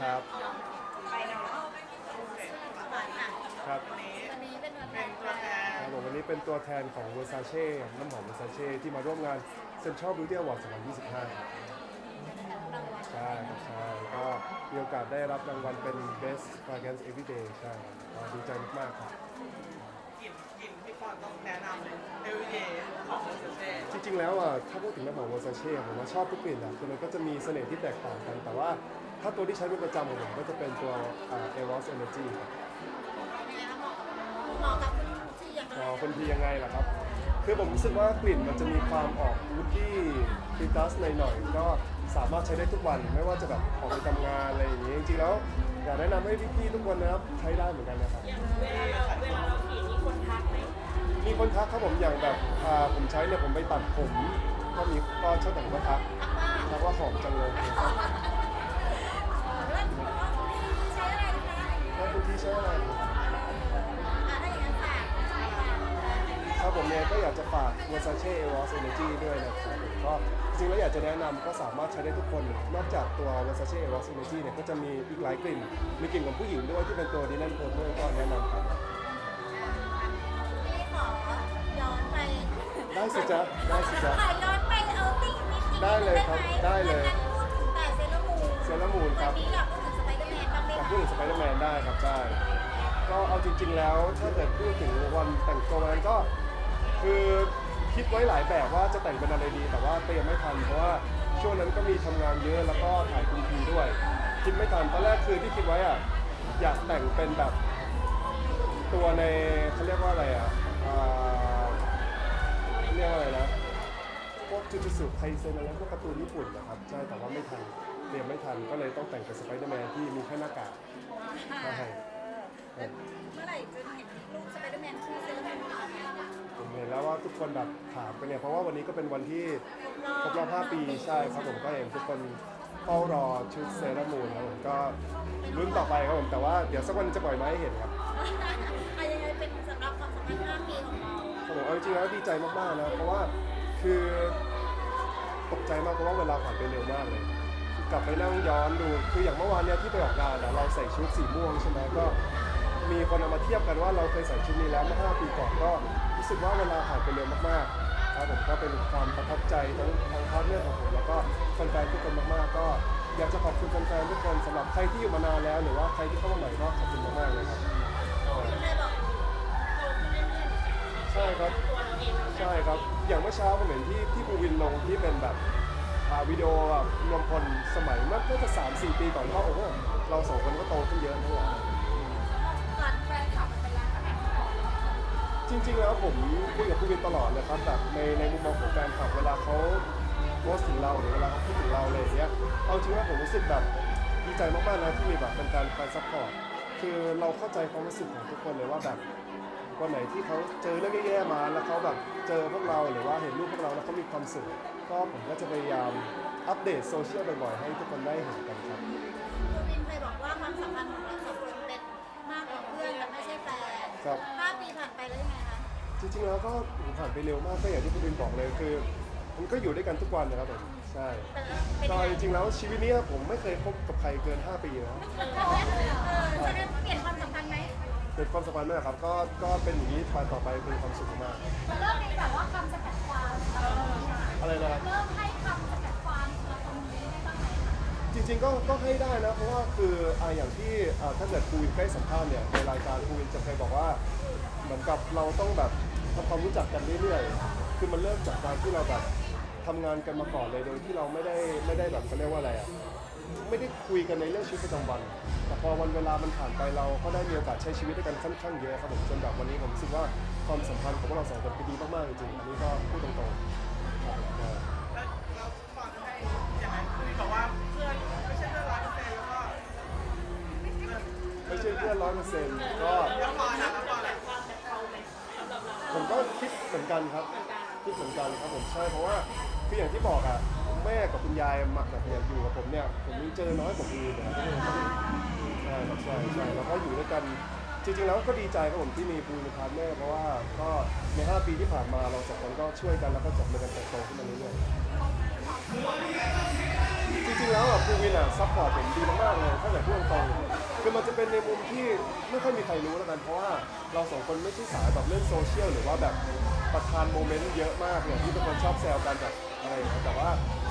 ครับ ไปเนาะหวานอะครับวันนี้เป็นวันแทนตัวแทนครับผมวันนี้เป็นตัวแทนของ Versace น้ำหอม Versace ที่มาร่วมงาน Central Beauty Award 2025ครับรางวัลใช่ครับใช่ก็มีโอกาสได้รับรางวัลเป็น Best Fragrance Everyday ใช่ครับก็ดีใจมากๆครับ กลิ่นกลิ่นที่ปอนต้องแนะนำเลยเอลเยของโมเสเซ่จริงๆ แล้วอะถ้าพูดถึงน้ำหอม Versace ผมว่าชอบทุกกลิ่นแหละคือมันก็จะมีเสน่ห์ที่แตกต่างกัน แต่ว่า ถ้าตัวที่ใช้เป็นประจำของผมก็จะเป็นตัวอ่า Eros Energy ครับเป็นไงคะเหมาะเหมาะกับคุณที่ยังไงอ๋อคนทียังไงล่ะครับ คือผมรู้สึกว่ากลิ่นมันจะมีความออกวูดดี้ฟิตัสหน่อยๆก็สามารถใช้ได้ทุกวันไม่ว่าจะแบบออกไปทำงานอะไรอย่างนี้จริงๆแล้วอยากแนะนำให้พี่ๆทุกคนนะครับใช้ได้เหมือนกันนะครับเวลาเราเวลาเราขี่มีคนทักไหมมีคนทักครับผมอย่างแบบอ่าผมใช้เนี่ยผมไปตัดผม ก็มีก็ชอบแต่งก็ทักทักว่าทักว่าหอมจังเลยเรื่อง ใช้อะไรคะแล้วคุณที่ใช้อะไร อะถ้าอย่างนั้นฝากฝากครับผมเนี่ยก็อยากจะฝาก Versace Eros Energy ด้วยนะครับผมก็จริงๆแล้วอยากจะแนะนำก็สามารถใช้ได้ทุกคน นอกจากตัว Versace Eros Energy เนี่ยก็จะมีอีกหลายกลิ่น มีกลิ่นของผู้หญิงด้วยที่เป็นตัว Dylan Porter ก็แนะนำครับ พี่ขอย้อนไปได้สิจ๊ะได้สิจ๊ะขอย้อนไปเอาติ้งนิดนึงได้เลยครับได้เลย วันนั้นพูดถึงแต่เซเลอร์มูนเซเลอร์มูนครับ วันนี้อยากพู พูดถึงสไปเดอร์แมนได้ครับใช่ก็เอาจริง ๆ แล้วถ้าเกิดพูดถึงวันแต่งตัววันนั้นก็ คือคิดไว้หลายแบบว่าจะแต่งเป็นอะไรดี แต่ว่าเตรียมไม่ทันเพราะว่าช่วงนั้นก็มีทำงานเยอะแล้วก็ถ่ายคุณทีด้วย คิดไม่ทันตอนแรกคือที่คิดไว้อะอยากแต่งเป็นแบบ ตัวในเขาเรียกว่าอะไรอะอ่าเรียกว่าอะไรนะพวกจูจูสุไคเซนอะไรพวกการ์ตูนญี่ปุ่นนะครับใช่แต่ว่าไม่ทัน เตรียมไม่ทันก็เลยต้องแต่งเป็นสไปเดอร์แมนที่มีแค่หน้ากากใช่เออเมื่อไหร่จะเห็นรูปสไปเดอร์แมนที่เซเลอร์มูนคะผมเห็นแล้วว่าทุกคนแบบถามกันเนี่ยเพราะว่าวันนี้ก็เป็นวันที่ครบรอบ5ปีใช่ครับผมก็เห็นทุกคนเฝ้ารอชุดเซรามูนครับผมก็รุ่นต่อไปครับผมแต่ว่าเดี๋ยวสักวันจะปล่อยมาให้เห็นครับ อะยังไงเป็นสำหรับความสัมพันธ์5ปีของเราครับผมเอาจริงๆแล้วดีใจมากๆนะเพราะว่าคือตกใจมากเพราะว่าเวลาผ่านไปเร็วมากเลยคือ กลับไปนั่งย้อนดูคืออย่างเมื่อวานเนี่ยที่ไปออกงานอะเราใส่ชุดสีม่วงใช่ไหมก็ มีคนเอามาเทียบกันว่าเราเคยใส่ชุดนี้แล้วเมื่อ5ปีก่อนก็รู้สึกว่าเวลาผ่านไปเร็วมากๆครับผมก็เป็นความประทับใจทั้งทางพาร์ทเนอร์ของผมแล้วก็แฟนๆทุกคนมากๆ ก็อยากจะขอบคุณแฟนๆทุกคนสำหรับใครที่อยู่มานานแล้ว หรือว่าใครที่เข้ามาใหม่ก็ขอบคุณมากๆเลยครับคุณเลยบอกโตขึ้นเรื่อยๆใช่ครับตัวเราเองเราใช่ครับ อย่างเมื่อเช้าผมเห็นที่ที่ภูวินลงที่เป็นแบบ อ่าวิดีโอแบบรวมพลสมัยเมื่อน่าจะสามสี่ปีก่อนก็โอ้โหเราสองคนก็โตขึ้นเยอะทั้งหลายก่อนแฟนคลับมันเป็นร้านอาหารก่อนจริง ๆ แล้วผมคุยกับภูวินตลอดเลยครับแบบในในมุมมองของแฟนคลับเวลาเขาโพสต์ถึงเราหรือเวลาเขาพูดถึงเราอะไรอย่างเงี้ยเอาจริงว่าผมรู้สึกแบบดีใจมากๆนะที่มีแบบเป็นการคอยซัพพอร์ตคือเราเข้าใจความรู้สึกของทุกคนเลยว่าแบบวันไหนที่เขาเจอเรื่องแย่ๆมาแล้วเขาแบบเจอพวกเราหรือว่าเห็นรูปพวกเราแล้วเขามีความสุข ก็ผมก็จะพยายามอัปเดตโซเชียลบ่อยๆ ให้ทุกคนได้เห็นกันครับคุณวินเคยบอกว่าความสัมพันธ์ของเราสองคนเป็นมากกว่าเพื่อนและไม่ใช่แฟนครับห้าปีผ่านไปแล้วยังไงคะจริงๆแล้วก็ผ่านไปเร็วมากก็อย่างที่คุณบินบอกเลยคือมันก็อยู่ด้วยกันทุกวันนะครับผมใช่เป็นเป็นก็ยังไงจริงๆแล้วชีวิตเนี้ยผมไม่เคยคบกับใครเกิน 5 ปีนะเออจะได้เปลี่ยนความสัมพันธ์ไหมเป็นความสัมพันธ์ด้วยครับก็ก็เป็นอย่างนี้ไปต่อไปเป็นความสุขมากเริ่มมีแบบว่าคำจำกัดความ สำหรับตรงนี้ค่ะอะไรนะครับ เริ่มให้คำจำกัดความสำหรับตรงนี้ได้บ้างไหมคะจริงๆก็ก็ให้ได้นะ เพราะว่าคืออ่าอย่างที่อ่าถ้าเกิดครูวินเคยสัมภาษณ์เนี่ยในรายการครูวินจะเคยบอกว่าเหมือนกับเราต้องแบบทำความรู้จักกันเรื่อยๆคือมันเริ่มจากการที่เราแบบทำงานกันมาก่อนเลยโดยที่เราไม่ได้ไม่ได้แบบเขาเรียกว่าอะไรอะไม่ได้คุยกันในเรื่องชีวิตประจำวัน แต่พอวันเวลามันผ่านไปเราก็ได้มีโอกาสใช้ชีวิตด้วยกันค่อนข้างเยอะครับผมจนแบบวันนี้ผมรู้สึกว่าความสัมพันธ์ของพวกเราสองคนคือดีมากๆจริงๆอันนี้ก็พูดตรงๆครับเออ แล้วเราปอนให้อย่างนั้นคือบอกว่าเพื่อนไม่ใช่เพื่อนร้อยเปอร์เซ็นต์แล้วก็ไม่ใช่เพื่อนร้อยเปอร์เซ็นต์ก็แล้วปอนอะแล้วปอนอะความแบบเขาไหมสำหรับเราผมก็คิดเหมือนกันครับคิดเหมือนกันครับผมใช่เพราะว่าคืออย่างที่บอกอะแม่กับคุณยายมักแบบเนี่ยอยู่กับผมเนี่ยผมยังเจอน้อยกว่าอื่นนะครับใช่ครับใช่ใช่แล้วก็อยู่ด้วยกัน จริงๆแล้วก็ดีใจครับผมที่มีปูนพาร์ทเนอร์เพราะว่าก็ใน 5 ปีที่ผ่านมาเราสองคนก็ช่วยกันแล้วก็จับมือกันเติบโตขึ้นมาเรื่อยๆจริงๆแล้วอะภูวินอะซัพพอร์ตผมดีมากๆเลยถ้าเกิดพูดตรงๆคือมันจะเป็นในมุมที่ไม่ค่อยมีใครรู้แล้วกัน เพราะว่าเราสองคนไม่ใช่สายแบบเล่นโซเชียลหรือว่าแบบประทานโมเมนต์เยอะมากเนี่ยที่เป็นคนชอบแซวกันแบบอะไรอย่างเงี้ยแต่ว่า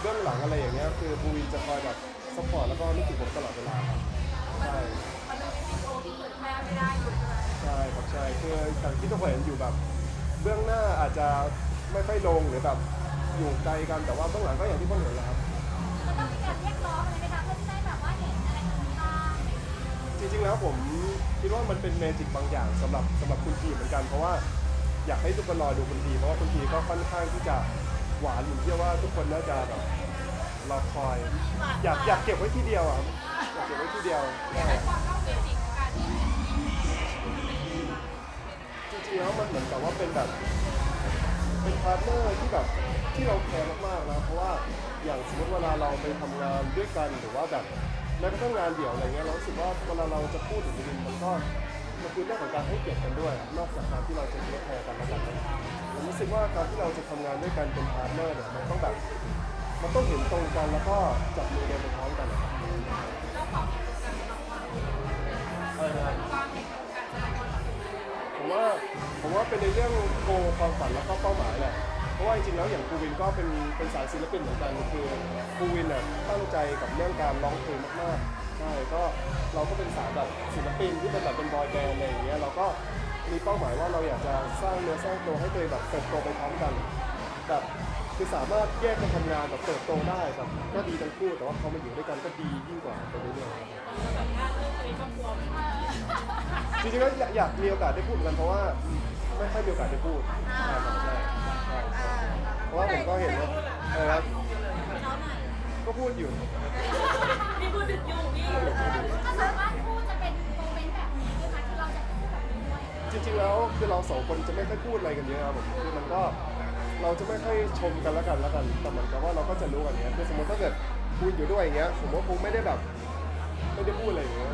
เบื้องหลังอะไรอย่างเงี้ยคือภูวินจะคอยแบบซัพพอร์ตแล้วก็นึกถึงผมตลอดเวลาครับใช่ ที่เผยแพร่ไม่ได้อยู่ใช่ไหมใช่ครับใช่คืออย่างที่ทุกคนเห็นอยู่แบบ เบื้องหน้าอาจจะไม่ค่อยลงหรือแบบอยู่ไกลกันแต่ว่าเบื้องหลังก็อย่างที่ทุกคนเห็นแหละครับ มันต้องมีการเรียกร้องอะไรไหมคะเพื่อที่ได้แบบว่าเห็นอะไรตรงนี้บ้างจริงๆแล้วผมคิดว่ามันเป็นเมจิกบางอย่างสำหรับสำหรับคุณทีเหมือนกันเพราะว่าอยากให้ทุกคนรอดูคุณทีเพราะว่าคุณทีก็ค่อนข้างที่จะหวานผมเชื่อว่าทุกคนน่าจะแบบรอคอย อยากอยากเก็บไว้ที่เดียวอะครับอยากเก็บไว้ที่เดียวใช่ความเข้าเมจิก จริงๆแล้วมันเหมือนกับว่าเป็นแบบ เป็นพาร์ทเนอร์ที่แบบที่เราแคร์มากๆนะเพราะว่าอย่างสมมติเวลาเราไปทำงานด้วยกันหรือว่าแบบแม้กระทั่งงานเดี่ยวอะไรเงี้ยเรารู้สึกว่าเวลาเราจะพูดถึงจริงๆมันก็มันคือเรื่องของการให้เกียรติกันด้วย นอกจากการที่เราจะเทคแคร์กันและกันผมรู้สึกว่าการที่เราจะทำงานด้วยกันเป็นพาร์ทเนอร์เนี่ยมันต้องแบบ มันต้องเห็นตรงกันแล้วก็จับมือเดินไปพร้อม ความฝันแล้วก็เป้าหมายแหละเพราะว่าจริงๆแล้วอย่างภูวินก็เป็นเป็นสายศิลปินเหมือนกันคือภูวินน่ะตั้งใจกับเรื่องการร้องเพลงมากๆใช่ก็เราก็เป็นสายแบบศิลปินที่เป็นแบบเป็นบอยแบนด์อะไรอย่างเงี้ยเราก็มีเป้าหมายว่าเราอยากจะสร้างเนื้อสร้างตัวให้ตัวเองแบบเติบโตไปพร้อมกันแบบคือสามารถแยกกันทำงานแบบเติบโตได้แบบก็ดีทั้งคู่แต่ว่าเขามาอยู่ด้วยกันก็ดียิ่งกว่าไปเรื่อยๆสัมภาษณ์เรื่องชีวิตครอบครัวไหมจริงๆแล้วอยากอยากมีโอกาสได้พูดเหมือนกันเพราะว่า ไม่ค่อยมีโอกาสได้พูดใช่ครับใช่ใช่ใช่เพราะว่าผมก็เห็นว่าเออครับเขาหน่อยก็พูดอยู่ นี่พูดถึงอยู่พี่ก็สามารถพูดจะเป็นโมเมนต์แบบนี้ด้วยไหมที่เราจะพูดแบบนี้ด้วยจริงๆแล้วคือเราสองคนจะไม่ค่อยพูดอะไรกันเยอะครับผมคือมันก็เราจะไม่ค่อยชมกันแล้วกันแล้วกันแต่เหมือนกับว่าเราก็จะรู้กันเนี้ยคือสมมติถ้าเกิดคุณอยู่ด้วยอย่างเงี้ยผมว่าคงไม่ได้แบบไม่ได้พูดอะไรอย่างเงี้ย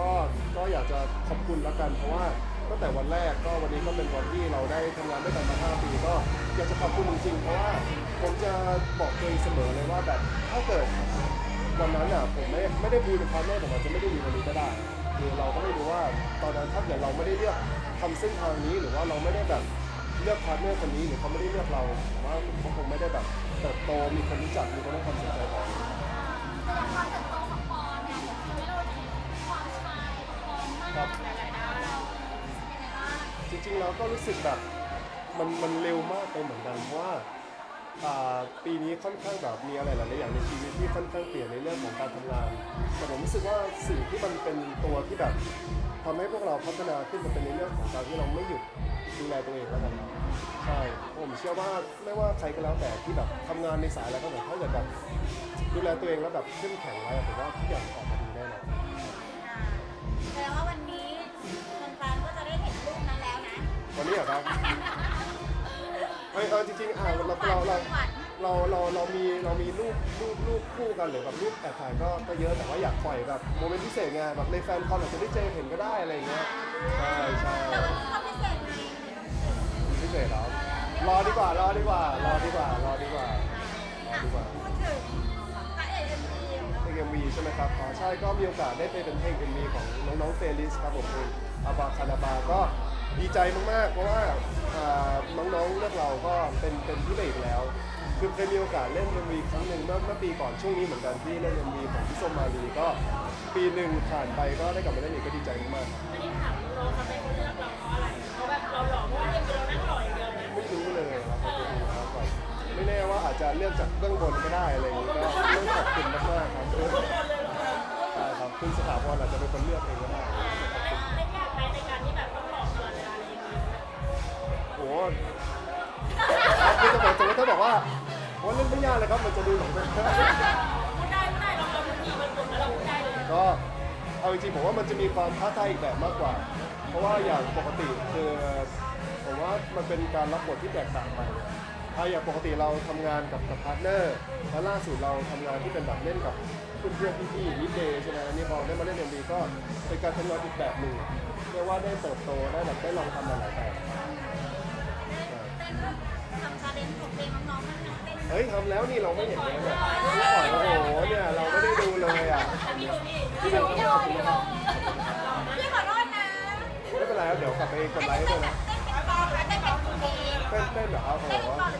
ก็ก็อยากจะขอบคุณแล้วกันเพราะว่าตั้งแต่วันแรกก็วันนี้ก็เป็นวันที่เราได้ทำงานด้วยกันมา 5 ปี ก็อยากจะขอบคุณจริงๆ เพราะว่าผมจะบอกตัวเองเสมอเลยว่าแบบถ้าเกิดวันนั้นอะผมไม่ไม่ได้พูดกับพาร์ทเนอร์ผมอาจจะไม่ได้มีวันนี้ก็ได้คือเราก็ไม่รู้ว่าตอนนั้นถ้าเกิดเราไม่ได้เลือกทำเส้นทางนี้หรือว่าเราไม่ได้แบบเลือกพาร์ทเนอร์คนนี้หรือเขาไม่ได้เลือกเราผมว่าผมก็คงไม่ได้แบบเติบโตมีคนรู้จักมีคนให้ความสนใจแบบนี้แต่อย่างความเติบโต ปอนมากหลายๆด้านเราเป็นยังไงบ้างจริงๆแล้วก็รู้สึกแบบมันมันเร็วมากไปเหมือนกันเพราะว่าอ่าปีนี้ค่อนข้างแบบมีอะไรหลายๆอย่างในชีวิตที่ค่อนข้างเปลี่ยนในเรื่องของการทำงาน แต่ผมรู้สึกว่าสิ่งที่มันเป็นตัวที่แบบทำให้พวกเราพัฒนาขึ้นมันเป็นในเรื่องของการที่เราไม่หยุดดูแลตัวเองแล้วกันใช่ผมเชื่อว่าไม่ว่าใครก็แล้วแต่ที่แบบทำงานในสายอะไรก็เหมือนถ้าเกิดแบบดูแลตัวเองแล้วแบบเข้มแข็งไว้อะผมว่าทุกอย่างออกมาดีแน่นอน ดงว่าวันนี้แฟนๆก็จะได้เห็นรูปนั้นแล้วนะวันนี้เหรอครับเอยเออจริงๆอ่าเราเราเราเราเราเรามีเรามีรูปรูปรูปคู่กันหรือแบบรูปแอบถ่ายก็ก็เยอะแต่ว่าอยากปล่อยแบบโมเมนต์พิเศษไงแบบในแฟนคอนอาจจะได้เจอเห็นก็ได้อะไรอย่างเงี้ยใช่ใช่แต่วันนี้เขาพิเศษไงพิเศษเหรอรอดีกว่ารอดีกว่ารอดีกว่ารอดีกว่าอะพูดถึงพ ลงเอ็มวีใช่ไหมครับอ๋อใช่ก็มีโอกาสได้ไปเป็นเพลงเอ็มวีของน้องๆเฟลิสครับผมเพลงอาบาคาราบาก็ดีใจมากๆ เพราะว่าอ่าน้องๆเลือกเราก็เป็นเป็นที่เอกแล้ว คือเคยมีโอกาสเล่นเอ็มวีครั้งหนึ่งเมื่อเมื่อปีก่อนช่วงนี้เหมือนกันที่เล่นเอ็มวีของพี่ส้มมาลีก็ปีหนึ่งผ่านไปก็ได้กลับมาเล่นอีกก็ดีใจมากๆครับอันนี้ถามน้องๆทำไมเขาเลือกเรา จะเลือกจากเบื้องบนก็ได้อะไรอย่างนี้ก็ต้องขอบคุณมากๆครับเออใช่ครับคุณสถาพรอาจจะเป็นคนเลือกเองก็ได้ขอบคุณเล่ยากไหมในการที่แบบต้องหล่อตลอดเวลาอะไรอย่างเงี้ยโอ้โหคือจะบอกจะถ้าบอกว่าโอ้เล่นไม่ยากเลยครับมันจะดูหนังพูดได้พูดได้เราเราพูดดีมันกดแล้วเราพูดได้เลยก็เอาจริงๆผมว่ามันจะมีความท้าทายอีกแบบมากกว่า เพราะว่าอย่างปกติคือผมว่ามันเป็นการรับบทที่แตกต่างไปาอย่างปกติเราทำงานกับกับพาร์ทเนอร์แล้วล่าสุดเราทำงานที่เป็นแบบเล่นกับเพื่อนๆพี่ๆนิดเดย์ใช่ไหมอันนี้พอได้มาเล่นเอ็มวีก็เป็นการทำงานอีกแบบหนึ่งเรียกว่าได้เติบโตได้แบบได้ลองทำหลายๆแบบเต้นทำชาเลนจ์ของเพลงน้องๆมันยังเต้นเฮ้ยทำแล้วนี่เราไม่เห็นเลยเนี่ยพี่ปล่อยโอ้โหเนี่ยเราไม่ได้ดูเลยอะพี่ดูนี่พี่เป็นพี่โดนพี่โดนพี่ขอโทษนะไม่เป็นไรครับเดี๋ยวกลับไปกดไลค์ให้ด้วยนะเต้นเป็นกองหรือเต้นเป็นคุณดีเต้นเต้นแบบเอาโอ้เต้นโหเป็นกองหรือเต้นเป็นคุณดี